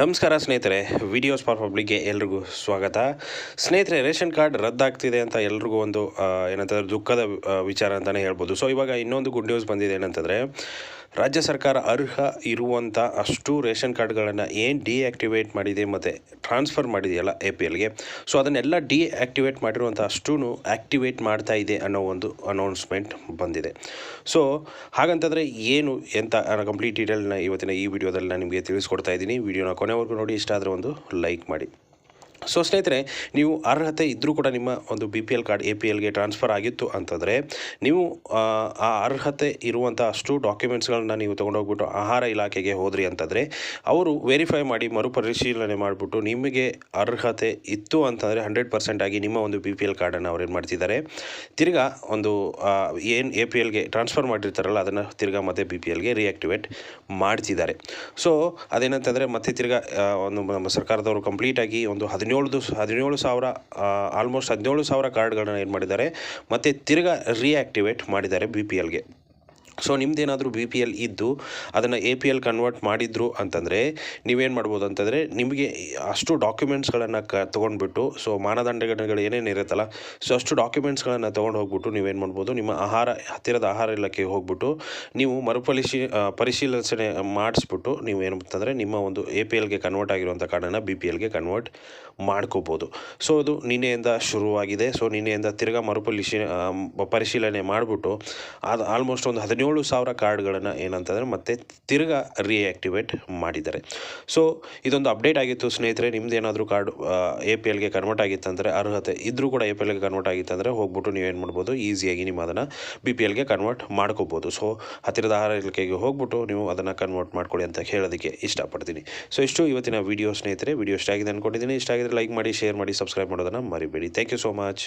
ನಮಸ್ಕಾರ ಸ್ನೇಹಿತರೆ videos for ಪಬ್ಲಿಕ್ಗೆ ಎಲ್ರಿಗೂ ಸ್ವಾಗತ. ಸ್ನೇಹಿತರೆ, ರೇಷನ್ ಕಾರ್ಡ್ ರದ್ದಾಗ್ತಿದೆ ಅಂತ ಎಲ್ರಿಗೂ ಒಂದು ಏನಂತಂದ್ರೆ ದುಃಖದ ವಿಚಾರ ಅಂತಲೇ ಹೇಳ್ಬೋದು. ಸೊ ಇವಾಗ ಇನ್ನೊಂದು ಗುಡ್ ನ್ಯೂಸ್ ಬಂದಿದೆ ಏನಂತಂದರೆ, ರಾಜ್ಯ ಸರ್ಕಾರ ಅರ್ಹ ಇರುವಂಥ ಅಷ್ಟು ರೇಷನ್ ಕಾರ್ಡ್ಗಳನ್ನು ಏನು ಡಿಆಕ್ಟಿವೇಟ್ ಮಾಡಿದೆ ಮತ್ತು ಟ್ರಾನ್ಸ್ಫರ್ ಮಾಡಿದೆಯಲ್ಲ ಎ ಪಿ ಎಲ್ಗೆ ಸೊ ಅದನ್ನೆಲ್ಲ ಡಿಆಕ್ಟಿವೇಟ್ ಮಾಡಿರುವಂಥ ಅಷ್ಟೂ ಆ್ಯಕ್ಟಿವೇಟ್ ಮಾಡ್ತಾ ಇದೆ ಅನ್ನೋ ಒಂದು ಅನೌನ್ಸ್ಮೆಂಟ್ ಬಂದಿದೆ. ಸೊ ಹಾಗಂತಂದರೆ ಏನು ಎಂತ ಕಂಪ್ಲೀಟ್ ಡೀಟೇಲ್ನ ಇವತ್ತಿನ ಈ ವಿಡಿಯೋದಲ್ಲಿ ನಾನು ನಿಮಗೆ ತಿಳಿಸ್ಕೊಡ್ತಾ ಇದ್ದೀನಿ. ವಿಡಿಯೋನ ಕೊನೆವರೆಗೂ ನೋಡಿ ಇಷ್ಟ ಆದರೆ ಒಂದು ಲೈಕ್ ಮಾಡಿ. ಸೊ ಸ್ನೇಹಿತರೆ ನೀವು ಅರ್ಹತೆ ಇದ್ದರೂ ಕೂಡ ನಿಮ್ಮ ಒಂದು B P L card A P ಎಲ್ಗೆ transfer ಆಗಿತ್ತು ಅಂತಂದರೆ ನೀವು ಆ, ಅರ್ಹತೆ ಇರುವಂಥ ಅಷ್ಟು ಡಾಕ್ಯುಮೆಂಟ್ಸ್ಗಳನ್ನ ನೀವು ತೊಗೊಂಡೋಗ್ಬಿಟ್ಟು ಆಹಾರ ಇಲಾಖೆಗೆ ಹೋದ್ರಿ ಅಂತಂದರೆ ಅವರು ವೆರಿಫೈ ಮಾಡಿ ಮರುಪರಿಶೀಲನೆ ಮಾಡಿಬಿಟ್ಟು ನಿಮಗೆ ಅರ್ಹತೆ ಇತ್ತು ಅಂತಂದರೆ ಹಂಡ್ರೆಡ್ ಪರ್ಸೆಂಟ್ ಆಗಿ ನಿಮ್ಮ ಒಂದು ಬಿ ಪಿ ಎಲ್ ಕಾರ್ಡನ್ನು ಅವ್ರು ಏನು ಮಾಡ್ತಿದ್ದಾರೆ ತಿರ್ಗಾ ಒಂದು ಏನು ಎ ಪಿ ಎಲ್ಗೆ ಟ್ರಾನ್ಸ್ಫರ್ ಮಾಡಿರ್ತಾರಲ್ಲ ಅದನ್ನು ತಿರ್ಗಾ ಮತ್ತೆ ಬಿ ಪಿ ಎಲ್ಗೆ ರಿಯಾಕ್ಟಿವೇಟ್ ಮಾಡ್ತಿದ್ದಾರೆ. ಸೊ ಅದೇನಂತಂದರೆ ಮತ್ತೆ ತಿರ್ಗಾ ಒಂದು ನಮ್ಮ ಸರ್ಕಾರದವರು ಕಂಪ್ಲೀಟಾಗಿ ಒಂದು ಹದಿನೇಳು ಹದಿನೇಳು ಸಾವಿರ ಆಲ್ಮೋಸ್ಟ್ ಹದಿನೇಳು ಸಾವಿರ ಕಾರ್ಡ್ಗಳನ್ನ ಏನು ಮಾಡಿದ್ದಾರೆ, ಮತ್ತು ತಿರ್ಗಾ ರಿಯಾಕ್ಟಿವೇಟ್ ಮಾಡಿದ್ದಾರೆ ಬಿ ಪಿ ಎಲ್ಗೆ ಸೊ ನಿಮ್ಮದೇನಾದರೂ ಬಿ ಪಿ ಎಲ್ ಇದ್ದು ಅದನ್ನು ಎ ಪಿ ಎಲ್ ಕನ್ವರ್ಟ್ ಮಾಡಿದ್ರು ಅಂತಂದರೆ ನೀವೇನು ಮಾಡ್ಬೋದು ಅಂತಂದರೆ ನಿಮಗೆ ಅಷ್ಟು ಡಾಕ್ಯುಮೆಂಟ್ಸ್ಗಳನ್ನು ಕ, ತೊಗೊಂಡ್ಬಿಟ್ಟು ಸೊ ಮಾನದಂಡಗಳು ಏನೇನು ಇರುತ್ತಲ್ಲ ಸೊ ಅಷ್ಟು ಡಾಕ್ಯುಮೆಂಟ್ಸ್ಗಳನ್ನು ತೊಗೊಂಡು ಹೋಗ್ಬಿಟ್ಟು ನೀವೇನು ಮಾಡ್ಬೋದು, ನಿಮ್ಮ ಆಹಾರ, ಹತ್ತಿರದ ಆಹಾರ ಇಲಾಖೆಗೆ ಹೋಗ್ಬಿಟ್ಟು ನೀವು ಮರುಪರಿಶೀ ಪರಿಶೀಲನೆ ಮಾಡಿಸ್ಬಿಟ್ಟು ಏನು ಅಂತಂದರೆ ನಿಮ್ಮ ಒಂದು ಎ ಪಿ ಎಲ್ಗೆ ಕನ್ವರ್ಟ್ ಆಗಿರುವಂಥ ಕಾರ್ಡನ್ನು ಬಿ ಪಿ ಎಲ್ಗೆ ಕನ್ವರ್ಟ್ ಮಾಡ್ಕೋಬೋದು. ಸೊ ಅದು ನಿನ್ನೆಯಿಂದ ಶುರುವಾಗಿದೆ. ಸೊ ನಿನ್ನೆಯಿಂದ ತಿರ್ಗಾ ಮರುಪರಿಶೀ ಪರಿಶೀಲನೆ ಮಾಡಿಬಿಟ್ಟು, ಅದು ಆಲ್ಮೋಸ್ಟ್ ಒಂದು ಹದಿನೇಳು ಸಾವಿರ ಕಾರ್ಡ್ಗಳನ್ನು ಏನಂತಂದರೆ ಮತ್ತೆ ತಿರ್ಗಾ ರಿಯಾಕ್ಟಿವೇಟ್ ಮಾಡಿದ್ದಾರೆ. ಸೊ ಇದೊಂದು ಅಪ್ಡೇಟ್ ಆಗಿತ್ತು ಸ್ನೇಹಿತರೆ. ನಿಮ್ದು ಏನಾದರೂ ಕಾರ್ಡ್ ಎ ಪಿ ಎಲ್ಗೆ ಕನ್ವರ್ಟ್ ಆಗಿತ್ತಂದರೆ ಅರ್ಹತೆ ಇದ್ದರೂ ಕೂಡ ಎ ಪಿ ಎಲ್ಗೆ ಕನ್ವರ್ಟ್ ಆಗಿತ್ತಂದರೆ ಹೋಗ್ಬಿಟ್ಟು ನೀವೇನು ಮಾಡ್ಬೋದು? ಈಸಿಯಾಗಿ ನೀವು ಅದನ್ನು ಬಿ ಪಿ ಎಲ್ಗೆ ಕನ್ವರ್ಟ್ ಮಾಡ್ಕೋಬೋದು. ಸೊ ಹತ್ತಿರದ ಆಹಾರ ಇಲಾಖೆಗೆ ಹೋಗ್ಬಿಟ್ಟು ನೀವು ಅದನ್ನು ಕನ್ವರ್ಟ್ ಮಾಡ್ಕೊಳ್ಳಿ ಅಂತ ಹೇಳೋದಕ್ಕೆ ಇಷ್ಟಪಡ್ತೀನಿ. ಸೊ ಇಷ್ಟು ಇವತ್ತಿನ ವಿಡಿಯೋ ಸ್ನೇಹಿತರೆ. ವಿಡಿಯೋ ಇಷ್ಟ ಆಗಿದೆ ಅಂದ್ಕೊಂಡಿದ್ದೀನಿ ಇಷ್ಟ ಆಗಿದ್ರೆ ಲೈಕ್ ಮಾಡಿ ಶೇರ್ ಮಾಡಿ ಸಬ್ಸ್ಕ್ರೈಬ್ ಮಾಡೋದನ್ನು ಮರಿಬೇಡಿ. Thank you so much